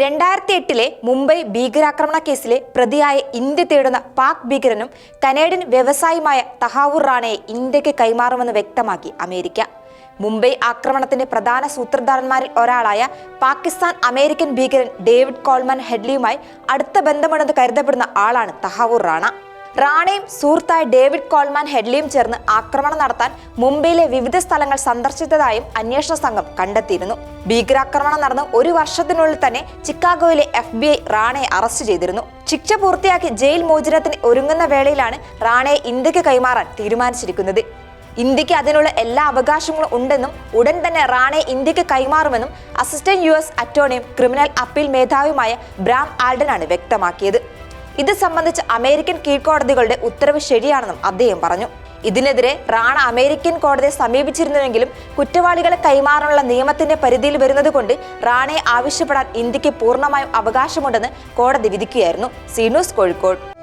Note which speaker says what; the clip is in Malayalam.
Speaker 1: രണ്ടായിരത്തി എട്ടിലെ മുംബൈ ഭീകരാക്രമണ കേസിലെ പ്രതിയായ ഇന്ത്യ തേടുന്ന പാക് ഭീകരനും കനേഡിയൻ വ്യവസായിയുമായ തഹാവൂർ റാണയെ ഇന്ത്യയ്ക്ക് കൈമാറുമെന്ന് വ്യക്തമാക്കി അമേരിക്ക. മുംബൈ ആക്രമണത്തിന്റെ പ്രധാന സൂത്രധാരന്മാരിൽ ഒരാളായ പാകിസ്ഥാൻ അമേരിക്കൻ ഭീകരൻ ഡേവിഡ് കോൾമൻ ഹെഡ്ലിയുമായി അടുത്ത ബന്ധമുണ്ടെന്ന് കരുതപ്പെടുന്ന ആളാണ് തഹാവൂർ റാണ. റാണയും സുഹൃത്തായ ഡേവിഡ് കോൾമാൻ ഹെഡ്ലിയും ചേർന്ന് ആക്രമണം നടത്താൻ മുംബൈയിലെ വിവിധ സ്ഥലങ്ങൾ സന്ദർശിച്ചതായും അന്വേഷണ സംഘം കണ്ടെത്തിയിരുന്നു. ഭീകരാക്രമണം നടന്ന് ഒരു വർഷത്തിനുള്ളിൽ തന്നെ ചിക്കാഗോയിലെ എഫ് ബി ഐ റാണയെ അറസ്റ്റ് ചെയ്തിരുന്നു. ശിക്ഷ പൂർത്തിയാക്കി ജയിൽ മോചനത്തിന് ഒരുങ്ങുന്ന വേളയിലാണ് റാണയെ ഇന്ത്യയ്ക്ക് കൈമാറാൻ തീരുമാനിച്ചിരിക്കുന്നത്. ഇന്ത്യയ്ക്ക് അതിനുള്ള എല്ലാ അവകാശങ്ങളും ഉണ്ടെന്നും ഉടൻ തന്നെ റാണെ ഇന്ത്യയ്ക്ക് കൈമാറുമെന്നും അസിസ്റ്റന്റ് യു എസ് അറ്റോർണിയും ക്രിമിനൽ അപ്പീൽ മേധാവിയുമായ ബ്രാം ആൽഡനാണ് വ്യക്തമാക്കിയത്. ഇത് സംബന്ധിച്ച് അമേരിക്കൻ കീഴ്ക്കോടതികളുടെ ഉത്തരവ് ശരിയാണെന്നും അദ്ദേഹം പറഞ്ഞു. ഇതിനെതിരെ റാണ അമേരിക്കൻ കോടതിയെ സമീപിച്ചിരുന്നുവെങ്കിലും കുറ്റവാളികളെ കൈമാറാനുള്ള നിയമത്തിന്റെ പരിധിയിൽ വരുന്നതുകൊണ്ട് റാണയെ ആവശ്യപ്പെടാൻ ഇന്ത്യയ്ക്ക് പൂർണമായും അവകാശമുണ്ടെന്ന് കോടതി വിധിക്കുകയായിരുന്നു. സീനൂസ് കോഴിക്കോട്.